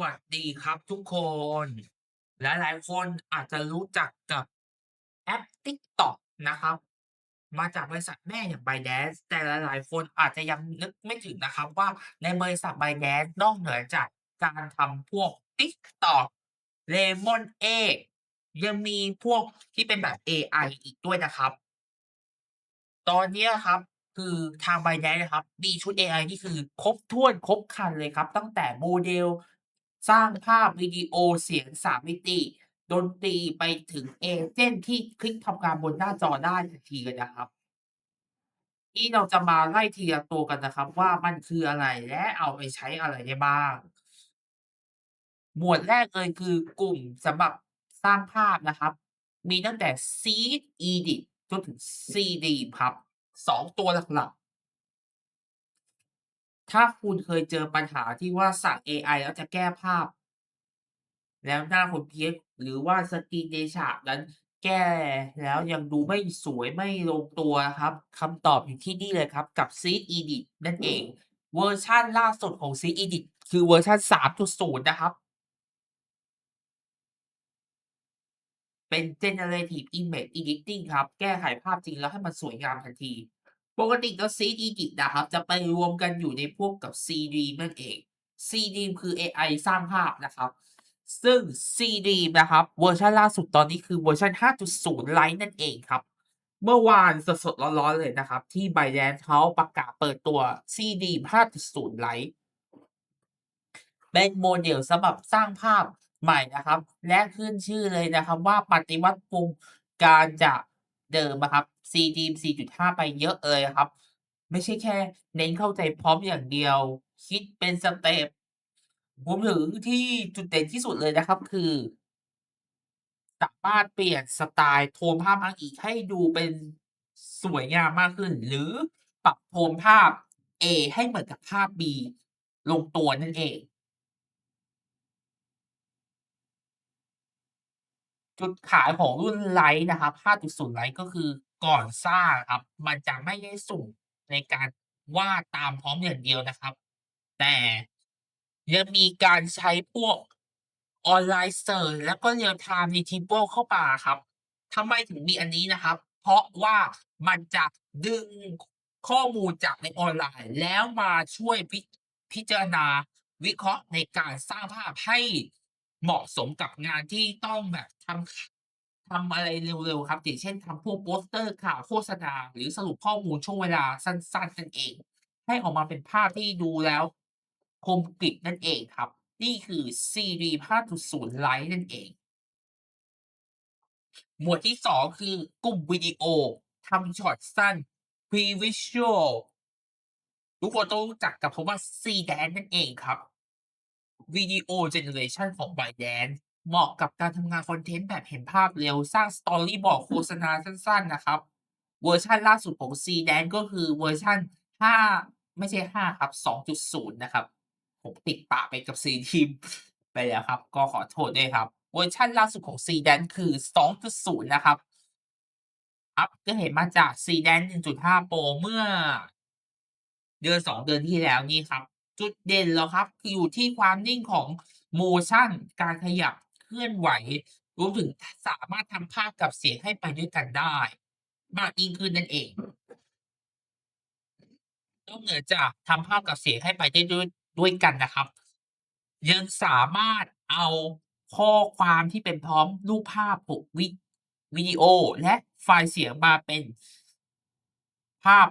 วัสดีครับทุกคนหลายคนอาจจะรู้จักกับแอป TikTok นะครับ มาจากบริษัทแม่อย่าง ByteDance แต่หลายๆ คนอาจจะยังนึกไม่ถึงนะครับว่าในบริษัท ByteDance นอกเหนือจากการทำพวก TikTok Lemonade ยังมีพวกที่เป็นแบบเอไออีกด้วยนะครับ ตอนนี้ครับคือทาง ByteDance นะครับ มีชุดเอไอที่คือครบถ้วนครบคันเลยครับ ตั้งแต่โมเดล สร้างภาพวิดีโอเสียง3มิติ ดนตรีไปถึงเอเจนต์ที่คลิกทำงานบนหน้าจอได้ทันทีเลยนะครับนี่เราจะมาไล่ทีละตัวกันนะครับ ว่ามันคืออะไรและเอาไปใช้อะไรได้บ้าง หมวดแรกเลยคือกลุ่มสำหรับสร้างภาพนะครับ มีตั้งแต่ Seed Edit จนถึง Cdream ครับ2ตัวหลักๆ ถ้าคุณเคยเจอปัญหาที่ว่าสั่งเอไอแล้วจะแก้ภาพ แล้วหน้าคุณเพี้ยน หรือว่าสกรีนในฉากนั้นแก้แล้วยังดูไม่สวยไม่ลงตัวครับ คำตอบอยู่ที่นี่เลยครับ กับ Seed Edit นั่นเอง เวอร์ชันล่าสุดของ Seed Edit คือเวอร์ชัน3.0 นะครับ เป็น Generative Image Editing ครับ แก้ไขภาพจริงแล้วให้มันสวยงามทันที ปกติแล้ว Seed Edit นะครับ จะไปรวมกันอยู่ในพวกกับ c d นั่นเอง c d คือเอไอสร้างภาพนะครับ ซึ่ง c d นะครับเวอร์ชันล่าสุดตอนนี้คือเวอร์ชัน5.0 Lite นั่นเองครับ เมื่อวานสดๆร้อนๆเลยนะครับ ที่ ByteDance เขาประกาศเปิดตัว c d 5.0 Lite เป็นโมเดลสำหรับสร้างภาพใหม่นะครับ และขึ้นชื่อเลยนะครับว่าปฏิวัติวงการจาก เดิมอะครับ Cdream 4.5 ไปเยอะเลยครับ ไม่ใช่แค่เน้นเข้าใจพร้อมอย่างเดียว คิดเป็นสเต็ปรวมถึงที่จุดเด่นที่สุดเลยนะครับ คือ สามารถเปลี่ยนสไตล์โทนภาพอ้างอิงให้ดูเป็นสวยงามมากขึ้น หรือปรับโทนภาพ A ให้เหมือนกับภาพ B ลงตัวนั่นเอง จุดขายของรุ่น Lite นะครับ 5.0 Lite ก็คือก่อนสร้างครับ มันจะไม่ได้สุ่มในการวาดตามพร้อมอย่างเดียวนะครับ แต่ยังมีการใช้พวกออนไลน์เซิร์ชแล้วก็ Real Time Retrieval เข้ามาครับทำไมถึงมีอันนี้นะครับ เพราะว่ามันจะดึงข้อมูลจากในออนไลน์ แล้วมาช่วยพิพจารณาวิเคราะห์ในการสร้างภาพให้ เหมาะสมกับงานที่ต้องแบบทำทำอะไรเร็วๆครับอย่างเช่นทำพวกโปสเตอร์ข่าวโฆษณา หรือสรุปข้อมูลช่วงเวลาสั้นๆนั่นเอง ให้ออกมาเป็นภาพที่ดูแล้ว คมกริบนั่นเองครับ นี่คือ Cdream 5.0 Lite นั่นเอง หมวดที่ 2 คือกลุ่มวิดีโอทำช็อตสั้น Pre-visual ทุกคนต้องรู้จักกับคำว่า CDance นั่นเองครับ วิดีโอเจเนอเรชันของ ByteDance เหมาะกับการทำงานคอนเทนต์แบบเห็นภาพเร็ว สร้าง Storyboard โฆษณาสั้นๆนะครับ เวอร์ชันล่าสุดของ CDance ก็คือเวอร์ชัน5 ไม่ใช่ 5 ครับ 2.0 นะครับ ผมติดปากไปกับ Cdream ไปแล้วครับ ก็ขอโทษด้วยครับ เวอร์ชันล่าสุดของ CDance คือ 2.0 นะครับอัปเกรดมาจาก CDance 1.5 Pro เมื่อ เดือน 2 เดือนที่แล้วนี่ครับ จุดเด่นเหรอครับคืออยู่ที่ความนิ่งของ Motion การขยับเคลื่อนไหวรวมถึงสามารถทำภาพกับเสียงให้ไปด้วยกันได้ มากยิ่งขึ้นนั่นเองนอกเหนือจากทำภาพกับเสียงให้ไปได้ด้วยด้วยกันนะครับ ยังสามารถเอาข้อความที่เป็นพร้อมรูปภาพปกวิวิดีโอ และไฟล์เสียงมาเป็นภาพ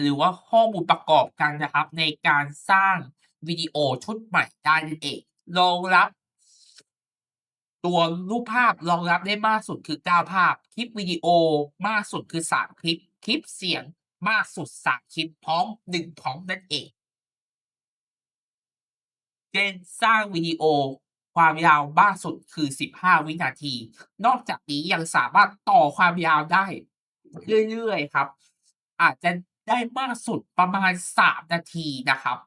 หรือว่าข้อมูลประกอบกันนะครับ ในการสร้างวิดีโอชุดใหม่ได้นั่นเองรองรับ ตัวรูปภาพรองรับได้มากสุดคือ 9 ภาพ คลิปวิดีโอมากสุดคือ 3 คลิป คลิปเสียงมากสุด 3 คลิปพร้อม 1 พร้อมนั่นเองเกณฑ์สร้างวิดีโอความยาวมากสุดคือ 15 วินาที นอกจากนี้ยังสามารถต่อความยาวได้ เรื่อยๆครับ อาจจะ ได้มากสุดประมาณ 3 นาทีนะครับ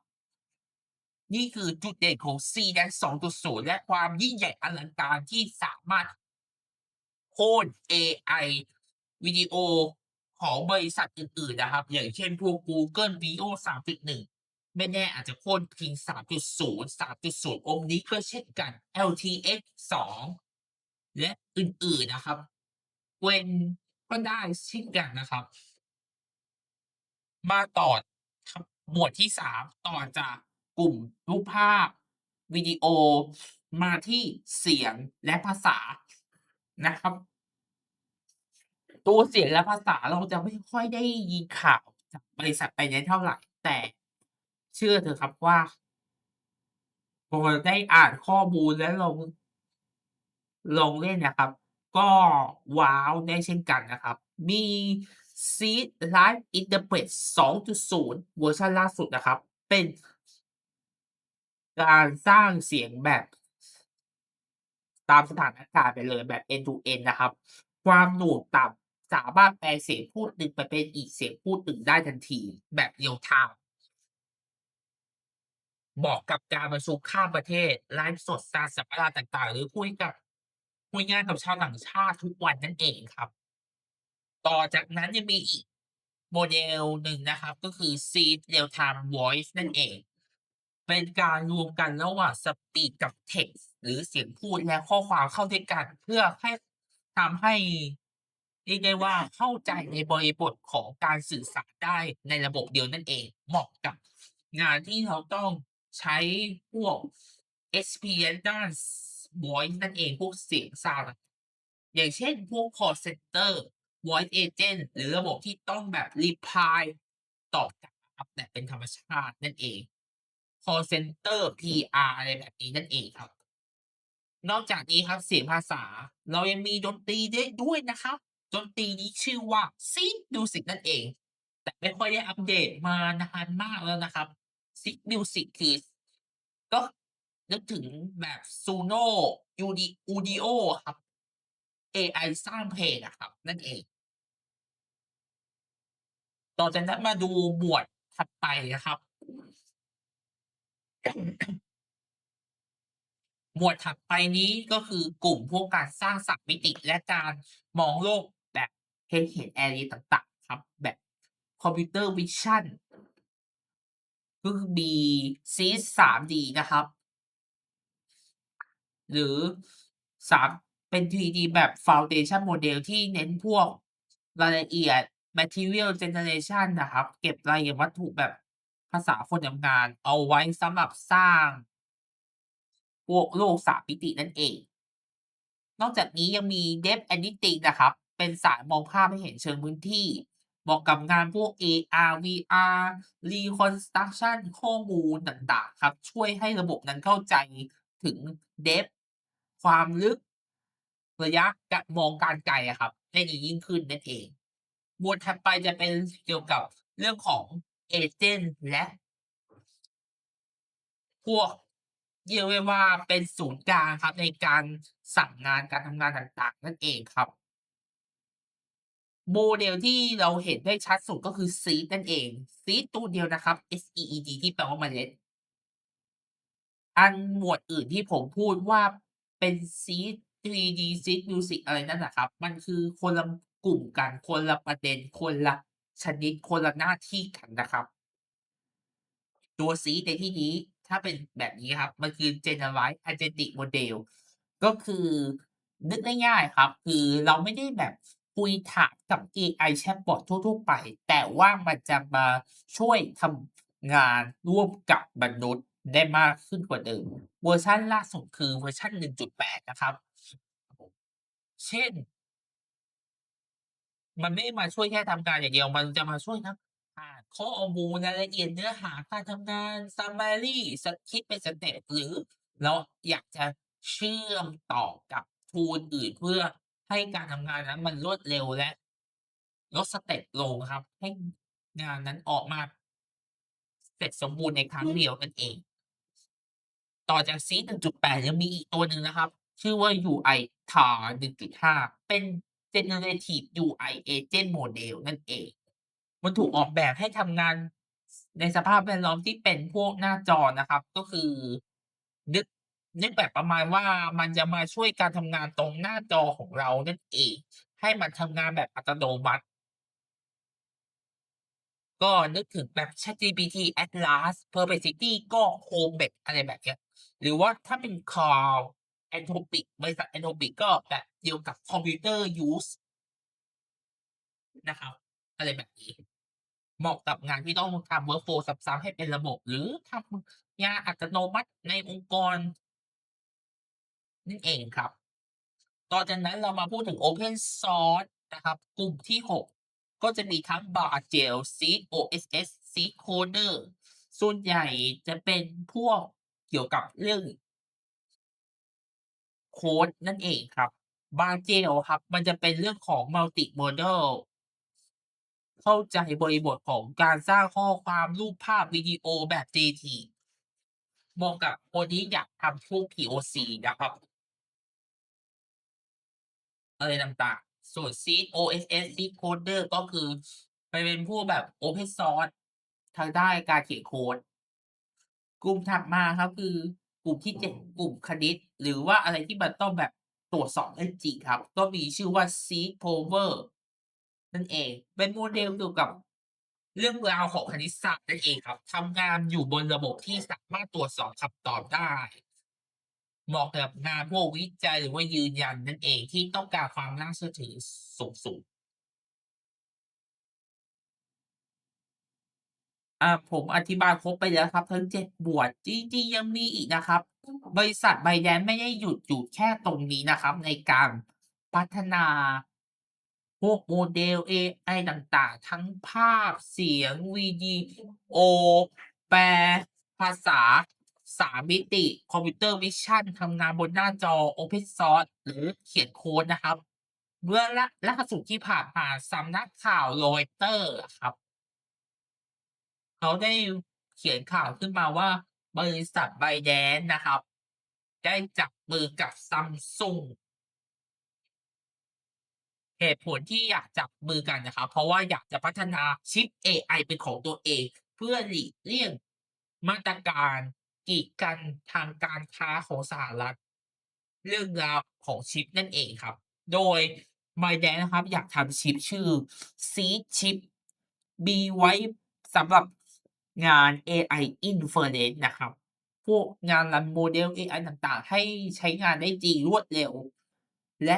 นี่คือจุดเด่นของ CDance 2.0 และความยิ่งใหญ่อลังการที่สามารถโค่นเอไอวิดีโอของบริษัทอื่นๆนะครับ อย่างเช่นพวก Google Veo 3.1 ไม่แน่อาจจะโค่นทิ้ง3.0 3.0 องค์นี้ก็เช่นกัน LTX 2 และอื่นๆนะครับ Gwen ก็ได้เช่นกันนะครับ มาต่อครับหมวดที่3ต่อจากกลุ่มรูปภาพ วิดีโอ มาที่เสียงและภาษานะครับ ตัวเสียงและภาษาเราจะไม่ค่อยได้ยินข่าวจากบริษัท Binance เท่าไหร่ แต่เชื่อเถอะครับว่าพอได้อ่านข้อมูลและลองลองเล่นนะครับ ก็ว้าวได้เช่นกันนะครับ มี See Live Interpret 2.0 เวอร์ชันล่าสุดนะครับ เป็นการสร้างเสียงแบบ ตามสถานการณ์ไปเลยแบบ End to End นะครับ ความหน่วงต่ำสามารถแปลเสียงพูดหนึ่งไปเป็นอีกเสียงพูดหนึ่งได้ทันทีแบบ Real time เหมาะกับการประชุมข้ามประเทศไลฟ์สดการสัมมนาต่างๆ หรือคุยกับคุยงานกับชาวต่างชาติทุกวันนั่นเองครับ ต่อจากนั้นยังมีอีกโมเดลหนึ่งนะครับ ก็คือ Seed Real Time Voice นั่นเอง เป็นการรวมกันระหว่าง Speech กับ Text หรือเสียงพูดและข้อความเข้าด้วยกัน เพื่อให้ทำให้เรียกได้ว่าเข้าใจในบริบทของการสื่อสารได้ในระบบเดียวนั่นเอง เหมาะกับงานที่เราต้องใช้พวก experience ด้าน Voice นั่นเองพวกเสียงซาวด์อย่างเช่นพวกคอลเซนเตอร์ Voice Agent หรือระบบที่ต้องแบบ reply ตอบกลับแบบเป็นธรรมชาตินั่นเองคอลเซนเตอร์ PR อะไรแบบนี้นั่นเองครับ นอกจากนี้ครับเสียงภาษา เรายังมีดนตรีได้ด้วยนะครับดนตรีนี้ชื่อว่า Seeed Music นั่นเอง แต่ไม่ค่อยได้อัปเดตมานานมากแล้วนะครับ Seeed Music คือก็นึกถึงแบบ Suno Udi Udio อครับ เอไอสร้างเพลงอะครับ นั่นเอง ต่อจากนั้นมาดูหมวดถัดไปนะครับ หมวดถัดไปนี้ก็คือกลุ่มพวกการสร้างสามมิติและการมองโลกแบบให้เห็น Area ต่างๆ ครับ แบบ Computer Vision ก็คือมี Seeed 3D นะครับ หรือ 3 เป็น 3D แบบ Foundation Model ที่เน้นพวกรายละเอียด Material Generation นะครับ เก็บรายละเอียดวัตถุแบบภาษาคนทำงาน เอาไว้สำหรับสร้าง พวกโลก3มิตินั่นเอง นอกจากนี้ยังมี Depth Editing นะครับ เป็นสายมองภาพให้เห็นเชิงพื้นที่เหมาะกับงานพวก AR VR Reconstruction ข้อมูลต่างๆ ครับ ช่วยให้ระบบนั้นเข้าใจถึง Depth ความลึก ระยะกะมองการไกลอะครับได้ดียิ่งขึ้นนั่นเอง หมวดถัดไปจะเป็นเกี่ยวกับเรื่องของเอเจนต์และ พวกเรียกว่าเป็นศูนย์กลางครับ ในการสั่งงานการทำงานต่างๆ นั่นเองครับโมเดลที่เราเห็นได้ชัดสุดก็คือ seed นั่นเอง Seed ตัวเดียวนะครับ S-E-E-D ที่แปลว่าเมล็ด อันหมวดอื่นที่ผมพูดว่าเป็น Seeed 3D Seeed Music อะไรนั่นน่ะครับ มันคือคนละกลุ่มกัน คนละประเด็น คนละชนิด คนละหน้าที่กันนะครับ ตัว Seeed ในที่นี้ถ้าเป็นแบบนี้ครับ มันคือ Generalized Agentic Model ก็คือ นึกง่ายๆครับ คือเราไม่ได้แบบคุยถามกับเอไอแชตบอตทั่วๆไป แต่ว่ามันจะมาช่วยทำงานร่วมกับมนุษย์ ได้มากขึ้นกว่าเดิมเวอร์ชันล่าสุดคือเวอร์ชัน1.8 นะครับ เช่น มันไม่มาช่วยแค่ทำงานอย่างเดียว มันจะมาช่วยทั้งอ่านข้อมูลรายละเอียดเนื้อหาการทำงาน Summary สคริปต์เป็นสเต็ปหรือเราอยากจะเชื่อมต่อกับ tool อื่นเพื่อให้การทำงานนั้นมันรวดเร็วและลดสเต็ปลงครับ ให้งานนั้นออกมาเสร็จสมบูรณ์ในครั้งเดียวนั่นเอง ต่อจากซี1.8 ยังมีอีกตัวหนึ่งนะครับ ชื่อว่า UI TAR 1.5 เป็น Generative UI Agent Model นั่นเอง มันถูกออกแบบให้ทำงานในสภาพแวดล้อมที่เป็นพวกหน้าจอนะครับ ก็คือนึกนึกแบบประมาณว่ามันจะมาช่วยการทำงานตรงหน้าจอของเรานั่นเอง ให้มันทำงานแบบอัตโนมัติ ก็นึกถึงแบบ ChatGPT, Atlas, Perplexity ก็ Chromebase อะไรแบบเนี้ย หรือว่าถ้าเป็น Cloud Anthropic บริษัท Anthropic ก็แบบเดียวกับ Computer Use นะครับ อะไรแบบนี้เหมาะกับงานที่ต้องทำ workflow ซ้ำๆให้เป็นระบบ หรือทำงานอัตโนมัติในองค์กร นั่นเองครับ ต่อจากนั้นเรามาพูดถึง Open Source นะครับ กลุ่มที่ 6 ก็จะมีทั้ง Bargel, Seed OSS, Seedcoder ส่วนใหญ่จะเป็นพวก เกี่ยวกับเรื่องโค้ดนั่นเองครับ Bargel ครับ มันจะเป็นเรื่องของ Multi-modal เข้าใจบริบทของการสร้างข้อความรูปภาพวิดีโอแบบ native เหมาะกับคนที่อยากทำพวก POC นะครับอะไรต่างๆ ส่วน Seed OSS, Seedcoder ก็คือ ไปเป็นพวกแบบ Open Source ทางด้านการเขียนโค้ด กลุ่มถัดมาครับคือกลุ่มที่7กลุ่มคณิต หรือว่าอะไรที่มันต้องแบบตรวจสอบได้จริงครับ ก็มีชื่อว่า Seedprover นั่นเอง เป็นโมเดลเกี่ยวกับเรื่องราวของคณิตศาสตร์นั่นเองครับทำงานอยู่บนระบบที่สามารถตรวจสอบคำตอบได้เหมาะกับงานพวกวิจัยหรือว่ายืนยันนั่นเองที่ต้องการความน่าเชื่อถือสูงๆ อ่า ผมอธิบายครบไปแล้วครับ ทั้ง 7 หมวด จริง ๆ ยังมีอีกนะครับ บริษัท ByteDance ไม่ได้หยุดอยู่แค่ตรงนี้นะครับ ในการพัฒนา พวกโมเดลเอไอต่างๆ ทั้งภาพเสียง วิดีโอ แปล ภาษา3มิติ คอมพิวเตอร์วิชั่นทำงานบนหน้าจอ Open Source หรือเขียนโค้ดนะครับ เมื่อล่าล่าสุดที่ผ่านมาสำนักข่าว Reuters อะครับ เขาได้เขียนข่าวขึ้นมาว่าบริษัท ByteDance นะครับ ได้จับมือกับ Samsung เหตุผลที่อยากจับมือกันนะครับ เพราะว่าอยากจะพัฒนาชิปเอไอเป็นของตัวเอง เพื่อหลีกเลี่ยงมาตรการกีดกันทางการค้าของสหรัฐ เรื่องราวของชิปนั่นเองครับ โดย ByteDance นะครับ อยากทำชิปชื่อ Seed Chip มีไว้สำหรับ งาน AI Inference นะครับ พวกงานรันโมเดลเอไอต่างๆ ให้ใช้งานได้จริงรวดเร็ว และ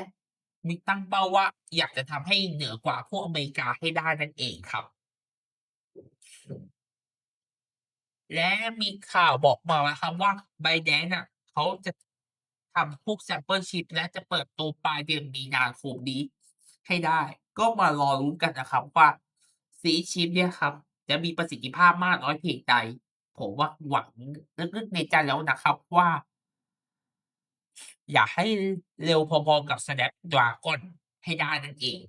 มีตั้งเป้าว่าอยากจะทำให้เหนือกว่าพวกอเมริกาให้ได้นั่นเองครับ และมีข่าวบอกมานะครับว่า ByteDance น่ะเขาจะทำพวก Sample Chip และจะเปิดตัวปลายเดือนมีนาคมนี้ให้ได้ ก็มารอลุ้นกันนะครับว่า Seed Chip เนี่ยครับ จะมีประสิทธิภาพมากน้อยเพียงใดผมว่าหวังลึกๆในใจแล้วนะครับว่า อยากให้เร็วพอๆกับ Snapdragon ให้ได้นั่นเอง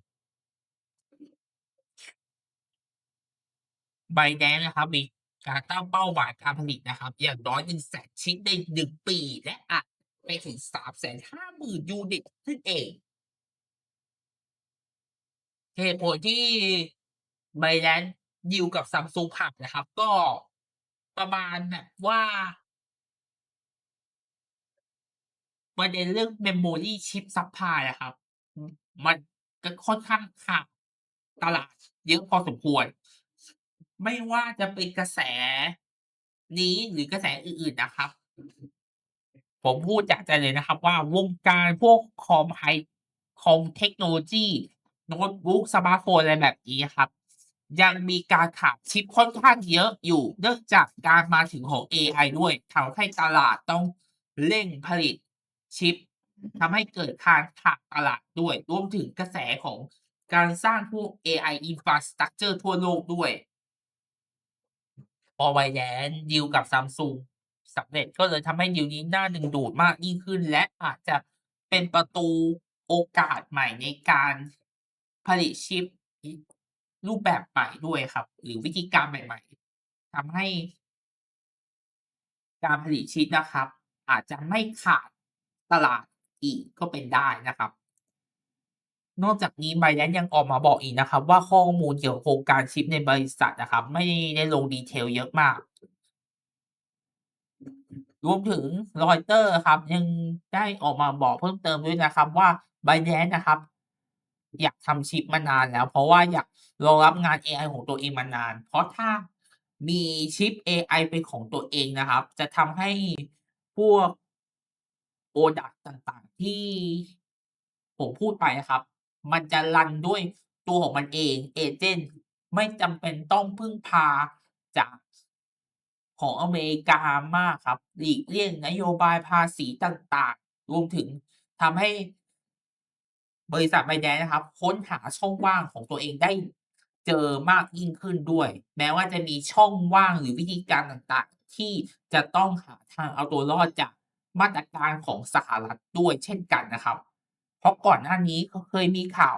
ByteDance นะครับ มีการตั้งเป้าหมายการผลิตนะครับ อย่างน้อย100,000ชิ้นใน1ปี และอาจไปถึง350,000ยูนิตนั่นเองเหตุผลที่ ByteDance ดีลกับ Samsung ผลักนะครับ ก็ประมาณแบบว่าประเด็นเรื่อง Memory Chip Supply อะครับ มันก็ค่อนข้างขาดตลาดเยอะพอสมควร ไม่ว่าจะเป็นกระแสนี้หรือกระแสอื่นๆนะครับ ผมพูดจากใจเลยนะครับ ว่าวงการพวกคอมไฮคอมเทคโนโลยีโน้ตบุ๊กสมาร์ตโฟนอะไรแบบนี้ครับ ยังมีการขาดชิปค่อนข้างเยอะอยู่ เนื่องจากการมาถึงของเอไอด้วยทำให้ตลาดต้องเร่งผลิตชิปทำให้เกิดการขาดตลาดด้วย รวมถึงกระแสของการสร้างพวกเอไอ Infrastructure ทั่วโลกด้วยพอ ByteDance ดีลกับ Samsung สำเร็จก็เลยทำให้ดีลนี้น่าดึงดูดมากยิ่งขึ้น และอาจจะเป็นประตูโอกาสใหม่ในการผลิตชิป รูปแบบใหม่ด้วยครับ หรือวิธีการใหม่ ๆทำให้ การผลิตชิปนะครับ อาจจะไม่ขาดตลาดอีกก็เป็นได้นะครับ นอกจากนี้ ByteDance ยังออกมาบอกอีกนะครับ ว่าข้อมูลเกี่ยวกับโครงการชิปในบริษัทอะครับ ไม่ได้ลง detail เยอะมาก รวมถึง Reuters อะครับ ยังได้ออกมาบอกเพิ่มเติมด้วยนะครับ ว่า ByteDance นะครับ อยากทำชิปมานานแล้ว เพราะว่าอยาก รองรับงานเอไอของตัวเองมานาน เพราะถ้ามีชิปเอไอเป็นของตัวเองนะครับ จะทำให้พวกพรอดักต์ต่างๆ ที่ผมพูดไปอะครับ มันจะรันด้วยตัวของมันเองเอเจนต์ไม่จำเป็นต้องพึ่งพาจากของอเมริกามากครับ หลีกเลี่ยงนโยบายภาษีต่างๆ รวมถึงทำให้บริษัท ByteDance นะครับ ค้นหาช่องว่างของตัวเองได้ เจอมากยิ่งขึ้นด้วย แม้ว่าจะมีช่องว่างหรือวิธีการต่างๆ ที่จะต้องหาทางเอาตัวรอดจากมาตรการของสหรัฐด้วยเช่นกันนะครับ เพราะก่อนหน้านี้ก็เคยมีข่าว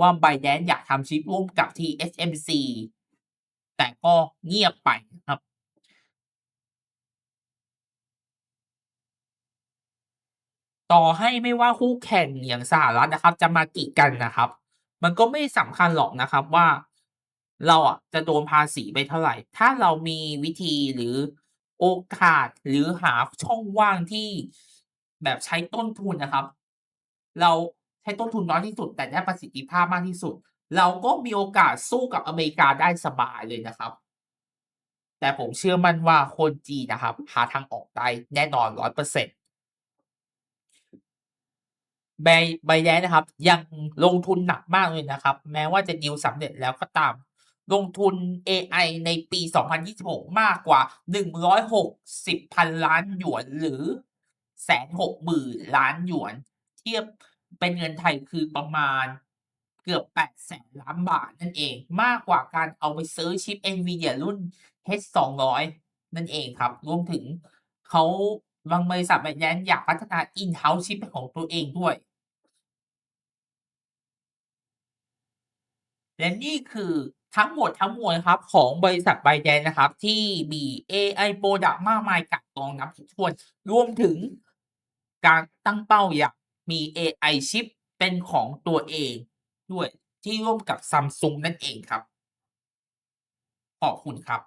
ว่า ByteDance อยากทำชิปร่วมกับ TSMC แต่ก็เงียบไปครับต่อให้ไม่ว่าคู่แข่งอย่างสหรัฐนะครับ จะมากีดกันนะครับ มันก็ไม่สำคัญหรอกนะครับว่า เราอะจะโดนภาษีไปเท่าไหร่ ถ้าเรามีวิธีหรือโอกาสหรือหาช่องว่างที่แบบใช้ต้นทุนนะครับ เราใช้ต้นทุนน้อยที่สุด แต่ได้ประสิทธิภาพมากที่สุด เราก็มีโอกาสสู้กับอเมริกาได้สบายเลยนะครับ แต่ผมเชื่อมั่นว่าคนจีนนะครับ หาทางออกได้แน่นอน100% By ByteDance นะครับ ยังลงทุนหนักมากเลยนะครับ แม้ว่าจะดีลสำเร็จแล้วก็ตาม ลงทุนเอไอในปี 2026 มากกว่า 160,000ล้านหยวนหรือ160,000ล้านหยวน เทียบเป็นเงินไทยคือประมาณเกือบ800,000ล้านบาทนั่นเอง มากกว่าการเอาไปซื้อชิป NVIDIA รุ่น H200 นั่นเองครับรวมถึงเขาบางบริษัท ByteDance อยากพัฒนา In-house ชิปของตัวเองด้วย และนี่คือทั้งหมดทั้งมวลครับ ของบริษัทไบแดนนะครับ ที่มีเอไอพรดักต์มากมายกับกองนับไม่ถ้วนรวมถึงการตั้งเป้าอยากมีเอไอชิปเป็นของตัวเองด้วยที่ร่วมกับซัมซุงนั่นเองครับ ขอบคุณครับ